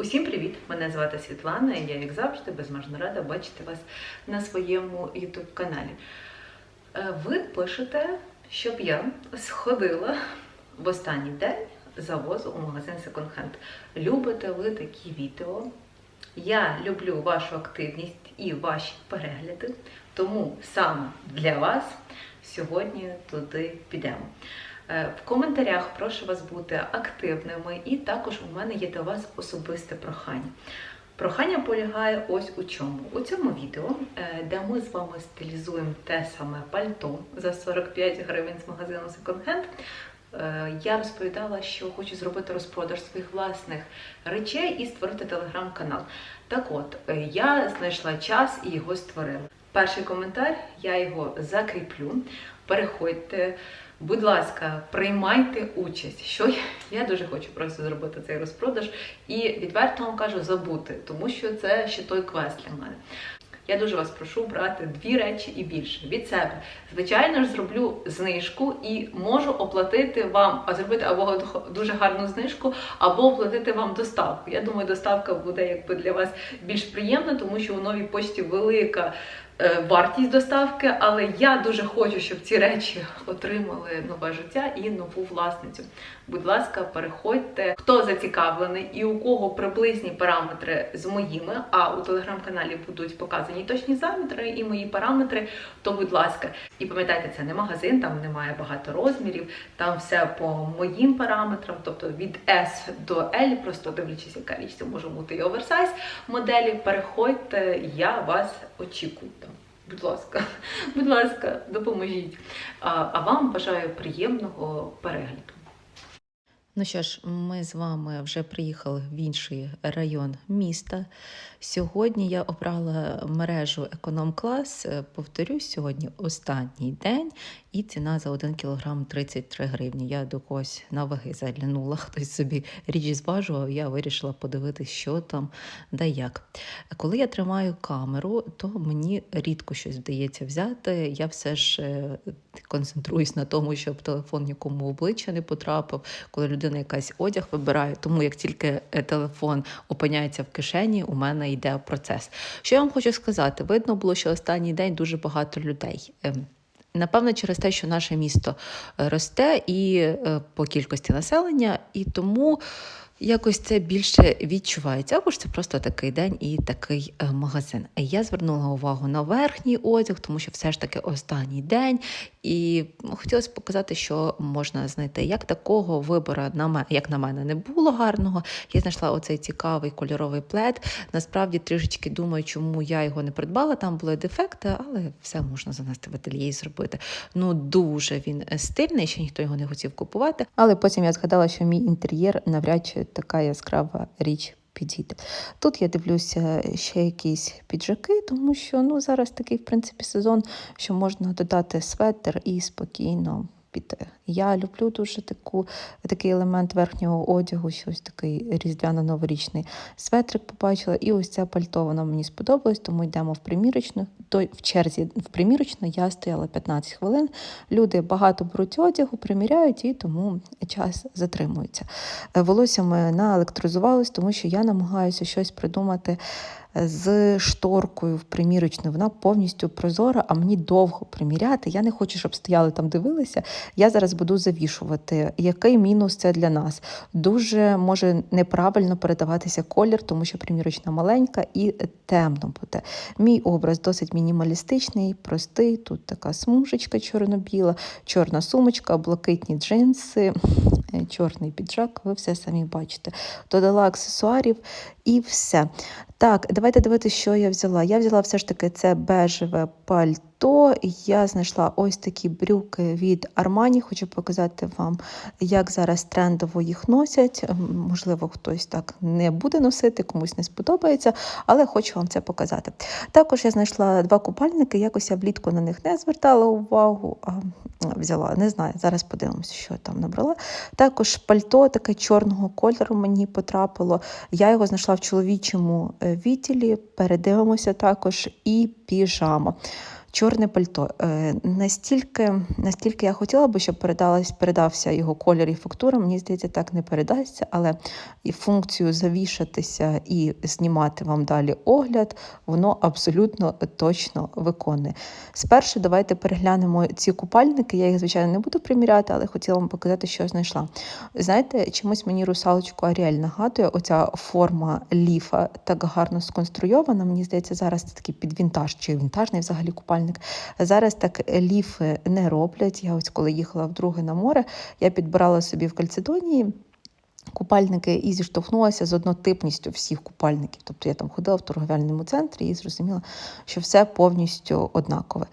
Усім привіт! Мене звати Світлана, і я, як завжди, безмежно рада бачити вас на своєму youtube каналі. Е, Ви пишете, щоб я сходила в останній день завозу у магазин Second Hand. Любите ви такі відео? Я люблю вашу активність і ваші перегляди, тому саме для вас сьогодні туди підемо. Е, В коментарях прошу вас бути активними, і також у мене є до вас особисте прохання. Прохання полягає ось у чому. У цьому відео, е, де ми з вами стилізуємо те саме пальто за 45 гривень з магазину Second Hand, е, я розповідала, що хочу зробити розпродаж своїх власних речей і створити телеграм-канал. Так от, я знайшла час і його створила. Перший коментар, я його закріплю. Переходьте, будь ласка, приймайте участь. Що я, я дуже хочу просто зробити цей розпродаж і відверто вам кажу забути, тому що це ще той квест для мене. Я дуже вас прошу брати дві речі і більше від себе. Звичайно ж, зроблю знижку і можу оплатити вам, а зробити або дуже гарну знижку, або оплатити вам доставку. Я думаю, доставка буде якби для вас більш приємна, тому що у новій почті велика вартість доставки, але я дуже хочу, щоб ці речі отримали нове життя і нову власницю. Будь ласка, переходьте, хто зацікавлений і у кого приблизні параметри з моїми, а у телеграм-каналі будуть показані точні заметри і мої параметри, то будь ласка. І пам'ятайте, це не магазин, там немає багато розмірів, там все по моїм параметрам, тобто від S до L, просто дивлячись, яка річ це може бути і оверсайз моделі. Переходьте, я вас очікую. Будь ласка, будь ласка, допоможіть. А, вам бажаю приємного перегляду. Ну що ж, ми з вами вже приїхали в інший район міста. Сьогодні я обрала мережу економ-клас. Повторюсь, сьогодні останній день, і ціна за 1 кілограм 33 гривні. Я до когось на ваги заглянула, хтось собі річ зважував, я вирішила подивитися, що там да як. Коли я тримаю камеру, то мені рідко щось вдається взяти. Я все ж е, концентруюсь на тому, щоб телефон нікому в обличчя не потрапив, коли людина якась одяг вибирає. Тому як тільки е, телефон опиняється в кишені, у мене йде процес. Що я вам хочу сказати? Видно було, що останній день дуже багато людей. Ем, Напевно, через те, що наше місто е, росте і е, по кількості населення, і тому якось це більше відчувається. Або ж це просто такий день і такий е, магазин. Я звернула увагу на верхній одяг, тому що все ж таки останній день. І хотілося показати, що можна знайти. Як такого вибору на мене, як на мене, не було гарного. Я знайшла оцей цікавий кольоровий плед. Насправді трішечки думаю, чому я його не придбала. Там були дефекти, але все можна занести в ательє і зробити. Ну дуже він стильний, ще ніхто його не хотів купувати. Але потім я згадала, що мій інтер'єр навряд чи така яскрава річ. Підійде. Тут я дивлюся ще якісь піджаки, тому що ну, зараз такий, в принципі, сезон, що можна додати светр і спокійно піти. Я люблю дуже таку, такий елемент верхнього одягу, щось такий різдвяно-новорічний светрик побачила. І ось це пальто воно мені сподобалось, тому йдемо в примірочну. До, в черзі в примірочну я стояла 15 хвилин. Люди багато беруть одягу, приміряють і тому час затримується. Волосся ми наелектризувалось, тому що я намагаюся щось придумати з шторкою в примірочну. Вона повністю прозора, а мені довго приміряти. Я не хочу, щоб стояли там, дивилися. Я зараз буду завішувати. Який мінус це для нас? Дуже може неправильно передаватися колір, тому що примірочна маленька і темно буде. Мій образ досить мінімалістичний, простий. Тут така смужечка чорно-біла, чорна сумочка, блакитні джинси, чорний піджак. Ви все самі бачите. Додала аксесуарів і все. Так, давайте дивитися, що я взяла. Я взяла все ж таки це бежеве пальто. Я знайшла ось такі брюки від Armani. Хочу показати вам, як зараз трендово їх носять. Можливо, хтось так не буде носити, комусь не сподобається, але хочу вам це показати. Також я знайшла два купальники, якось я влітку на них не звертала увагу, а взяла, не знаю, зараз подивимося, що я там набрала. Також пальто таке чорного кольору мені потрапило. Я його знайшла в чоловічому відділі. Передивимося також і піжама. Чорне пальто. Е, Настільки, настільки я хотіла би, щоб передалась, передався його колір і фактура, мені здається, так не передасться, але і функцію завішатися і знімати вам далі огляд, воно абсолютно точно виконує. Спершу давайте переглянемо ці купальники. Я їх, звичайно, не буду приміряти, але хотіла вам показати, що знайшла. Знаєте, чомусь мені русалочку Аріель нагадує, оця форма ліфа так гарно сконструйована. Мені здається, зараз це такий підвінтаж чи вінтажний взагалі купальник. Зараз так ліфи не роблять. Я ось коли їхала вдруге на море, я підбирала собі в Кальцедонії. Купальники і зіштовхнулася з однотипністю всіх купальників. Тобто я там ходила в торговельному центрі і зрозуміла, що все повністю однакове.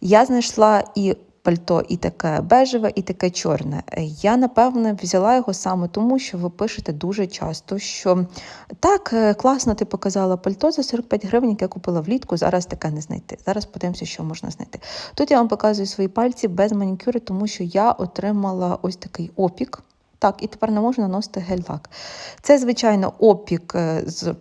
Я знайшла і пальто і таке бежеве, і таке чорне. Я, напевне, взяла його саме тому, що ви пишете дуже часто, що так, е, класно ти показала пальто за 45 гривень, яке купила влітку, зараз таке не знайти. Зараз подивимося, що можна знайти. Тут я вам показую свої пальці без манікюри, тому що я отримала ось такий опік. Так, і тепер не можу наносити гель-лак. Це, звичайно, опік е, з.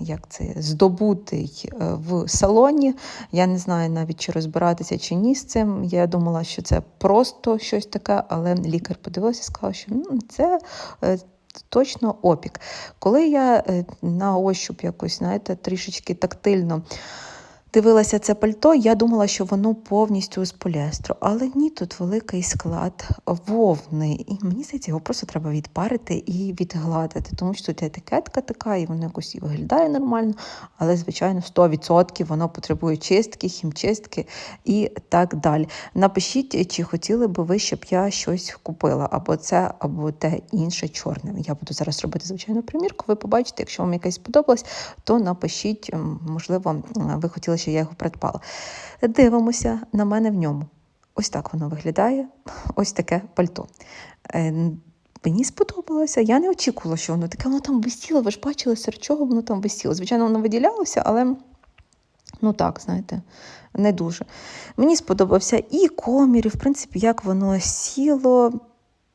Як це здобутий е, в салоні. Я не знаю навіть, чи розбиратися чи ні з цим. Я думала, що це просто щось таке, але лікар подивився і сказав, що ну, це е, точно опік. Коли я е, на ощуп якось, знаєте, трішечки тактильно дивилася це пальто, я думала, що воно повністю з поліестру. Але ні, тут великий склад вовни. І мені здається, його просто треба відпарити і відгладити, тому що тут етикетка така, і воно якось і виглядає нормально, але, звичайно, 100% воно потребує чистки, хімчистки і так далі. Напишіть, чи хотіли би ви, щоб я щось купила, або це, або те інше чорне. Я буду зараз робити звичайну примірку. Ви побачите, якщо вам якесь сподобалось, то напишіть, можливо, ви хотіли, щоб я його придбала. Дивимося на мене в ньому. Ось так воно виглядає, ось таке пальто. Е, Мені сподобалося, я не очікувала, що воно таке, воно там висіло, ви ж бачили, серед чого воно там висіло. Звичайно, воно виділялося, але ну так, знаєте, не дуже. Мені сподобався і комір, і в принципі, як воно сіло.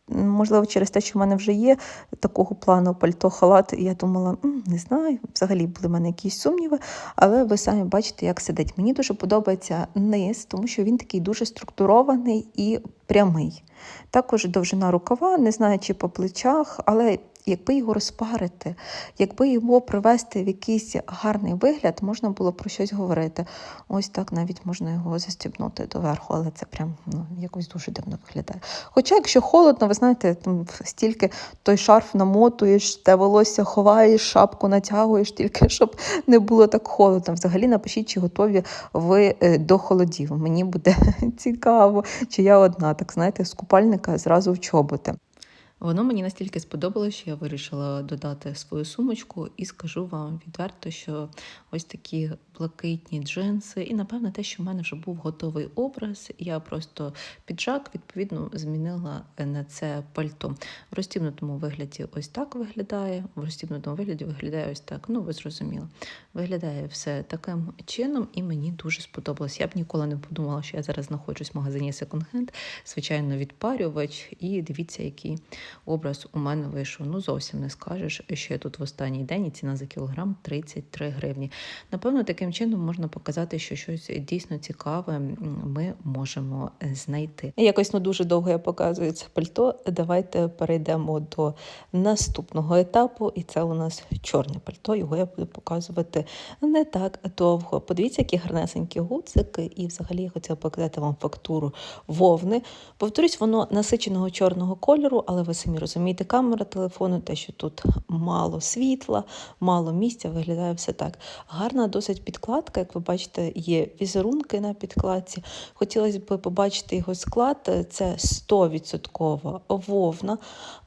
Можливо, через те, що в мене вже є такого плану пальто, халат, я думала, не знаю, взагалі були в мене якісь сумніви, але ви самі бачите, як сидить. Мені дуже подобається низ, тому що він такий дуже структурований і прямий. Також довжина рукава, не знаю, чи по плечах, але якби його розпарити, якби його привести в якийсь гарний вигляд, можна було про щось говорити. Ось так навіть можна його застібнути доверху, але це прям ну, якось дуже дивно виглядає. Хоча, якщо холодно, ви знаєте, там стільки той шарф намотуєш, те волосся ховаєш, шапку натягуєш, тільки щоб не було так холодно. Взагалі напишіть, чи готові ви е, до холодів. Мені буде цікаво, чи я одна, так знаєте, з купальника зразу в чоботи. Воно мені настільки сподобалося, що я вирішила додати свою сумочку і скажу вам відверто, що ось такі блакитні джинси, і напевно те, що в мене вже був готовий образ. Я просто піджак відповідно змінила на це пальто. В розтібнутому вигляді ось так виглядає. В розтібнутому вигляді виглядає ось так. Ну, ви зрозуміли. Виглядає все таким чином, і мені дуже сподобалось. Я б ніколи не подумала, що я зараз знаходжусь в магазині секонд-хенд, звичайно, відпарювач, і дивіться, який образ у мене вийшов. Ну, зовсім не скажеш, що я тут в останній день і ціна за кілограм 33 гривні. Напевно, таким чином можна показати, що щось дійсно цікаве ми можемо знайти. Якось ну дуже довго я показую це пальто. Давайте перейдемо до наступного етапу, і це у нас чорне пальто. Його я буду показувати не так довго. Подивіться, які гарнесенькі гудзики, і взагалі я хотіла показати вам фактуру вовни. Повторюсь, воно насиченого чорного кольору, але ви самі розумієте, камера телефону, те, що тут мало світла, мало місця, виглядає все так. Гарна досить підкладка, як ви бачите, є візерунки на підкладці. Хотілося б побачити його склад. Це 100% вовна,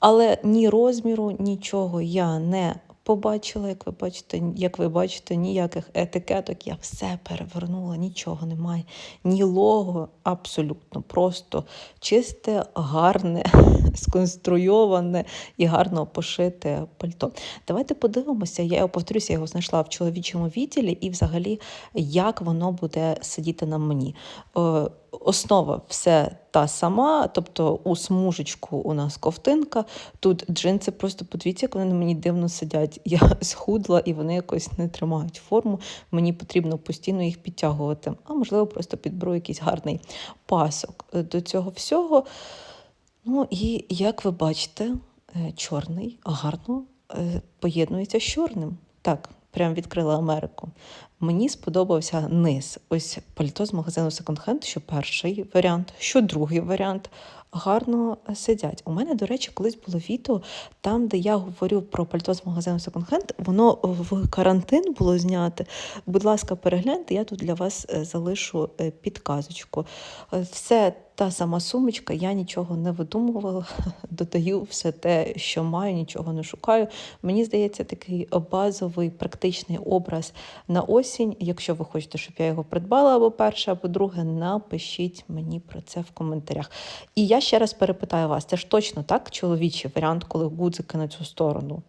але ні розміру, нічого я не побачила, як ви бачите, як ви бачите, ніяких етикеток. Я все перевернула, нічого немає. Ні лого, абсолютно просто чисте, гарне, сконструйоване і гарно пошите пальто. Давайте подивимося. Я повторюся, я його знайшла в чоловічому відділі, і взагалі як воно буде сидіти на мені. Основа все та сама, тобто у смужечку у нас ковтинка. Тут джинси просто подивіться, як вони на мені дивно сидять. Я схудла і вони якось не тримають форму. Мені потрібно постійно їх підтягувати, а можливо, просто підберу якийсь гарний пасок Е, до цього всього. Ну і як ви бачите, е, чорний гарно е, поєднується з чорним. Так, прям відкрила Америку. Мені сподобався низ. Ось пальто з магазину Hand, що перший варіант, що другий варіант. Гарно сидять. У мене, до речі, колись було відео, там, де я говорю про пальто з магазину Hand, воно в карантин було зняте. Будь ласка, перегляньте, я тут для вас е, залишу е, підказочку. Е, Все та сама сумочка, я нічого не видумувала, додаю все те, що маю, нічого не шукаю. Мені здається, такий базовий практичний образ на осінь. Якщо ви хочете, щоб я його придбала або перше, або друге, напишіть мені про це в коментарях. І я ще раз перепитаю вас: це ж точно так, чоловічий варіант, коли гудзики на цю сторону.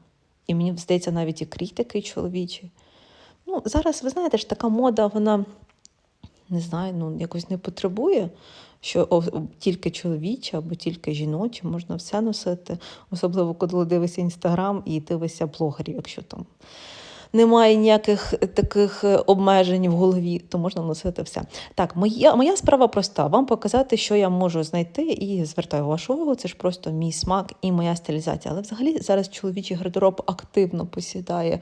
І мені здається, навіть і крій такий чоловічий. Ну, зараз, ви знаєте ж, така мода, вона не знаю, ну якось не потребує, що тільки чоловіче або тільки жіноче, можна все носити. Особливо, коли дивишся інстаграм і дивишся блогерів, якщо там немає ніяких таких е, обмежень в голові, то можна носити все. Так, моя, моя справа проста: вам показати, що я можу знайти, і звертаю вашу увагу. Це ж просто мій смак і моя стилізація. Але взагалі зараз чоловічий гардероб активно посідає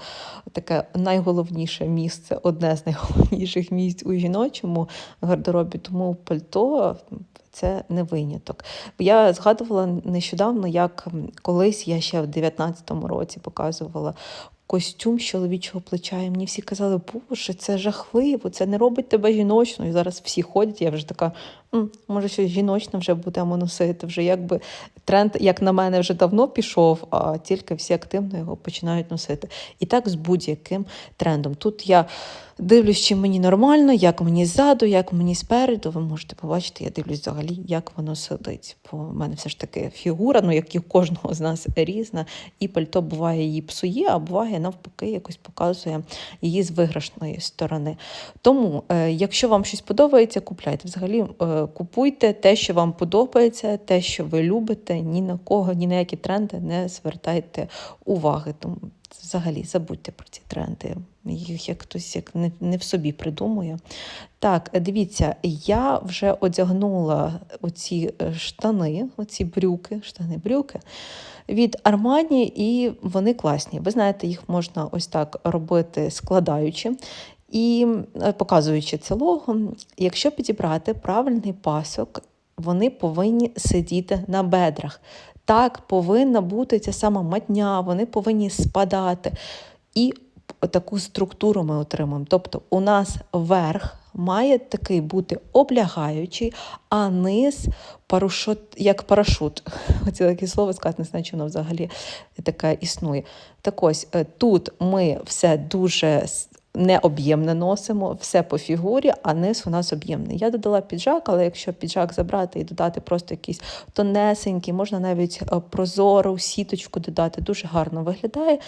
таке найголовніше місце, одне з найголовніших місць у жіночому гардеробі. Тому пальто. Це не виняток. Я згадувала нещодавно, як колись я ще в 19-му році показувала костюм з чоловічого плеча. І мені всі казали, боже, це жахливо, це не робить тебе жіночною. І зараз всі ходять, я вже така, «М, може, щось жіночне вже будемо носити. Вже якби тренд, як на мене, вже давно пішов, а тільки всі активно його починають носити. І так з будь-яким трендом. Тут я дивлюсь, чи мені нормально, як мені ззаду, як мені спереду. Ви можете побачити, я дивлюсь взагалі, як воно сидить. Бо в мене все ж таки фігура, ну як і у кожного з нас різна, і пальто буває її псує, а буває навпаки, якось показує її з виграшної сторони. Тому, е, якщо вам щось подобається, купляйте. Взагалі е, купуйте те, що вам подобається, те, що ви любите, ні на кого, ні на які тренди не звертайте уваги. Тому взагалі забудьте про ці тренди. Їх як хтось як не, не в собі придумує. Так, дивіться, я вже одягнула оці е, штани, оці брюки, штани-брюки від Armani, і вони класні. Ви знаєте, їх можна ось так робити, складаючи. І е, показуючи це лого, якщо підібрати правильний пасок, вони повинні сидіти на бедрах. Так повинна бути ця сама матня, вони повинні спадати. І таку структуру ми отримаємо. Тобто у нас верх має такий бути облягаючий, а низ парашут, як парашут. Оце таке слово сказати, не знаю, чи воно взагалі таке існує. Так ось е, тут ми все дуже с- необ'ємне носимо, все по фігурі, а низ у нас об'ємний. Я додала піджак, але якщо піджак забрати і додати просто якийсь тонесенький, можна навіть е, прозору сіточку додати, дуже гарно виглядає.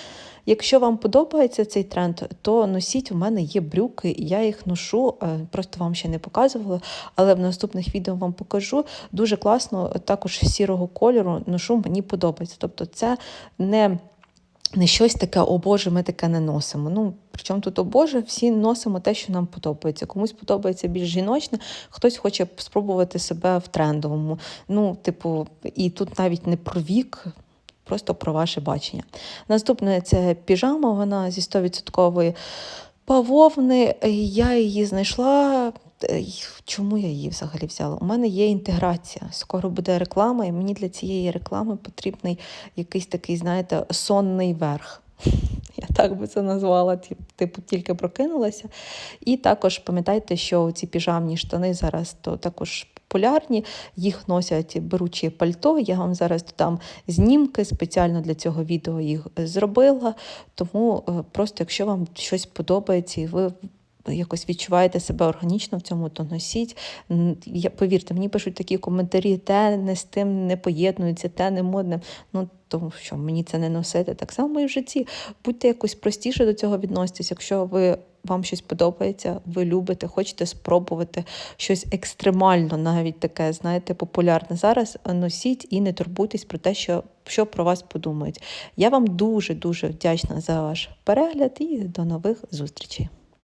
Якщо вам подобається цей тренд, то носіть. У мене є брюки, я їх ношу. е, Просто вам ще не показувала, але в наступних відео вам покажу. Дуже класно, також сірого кольору ношу, мені подобається. Тобто, це не. Не щось таке, о Боже, ми таке не носимо. Ну, причому тут, о Боже, всі носимо те, що нам подобається. Комусь подобається більш жіночне, хтось хоче спробувати себе в трендовому. Ну, типу, і тут навіть не про вік, просто про ваше бачення. Наступне це піжама, вона зі 100% бавовни. Я її знайшла. Е, Чому я її взагалі взяла? У мене є інтеграція. Скоро буде реклама, і мені для цієї реклами потрібний якийсь такий, знаєте, сонний верх. Я так би це назвала, типу, тільки прокинулася. І також пам'ятайте, що ці піжамні штани зараз то також популярні, їх носять беручі пальто. Я вам зараз додам знімки, спеціально для цього відео їх зробила. Тому е, просто, якщо вам щось подобається, і ви якось відчуваєте себе органічно в цьому, то носіть. Я, Повірте, мені пишуть такі коментарі: те не з тим не поєднується, те не модне. Ну, тому що мені це не носити. Так само і в житті. Будьте якось простіше до цього відноситесь, якщо ви. Вам щось подобається, ви любите, хочете спробувати щось екстремально, навіть таке, знаєте, популярне зараз. Е, носіть і не турбуйтесь про те, що що про вас подумають. Я вам дуже дуже вдячна за ваш перегляд і до нових зустрічей.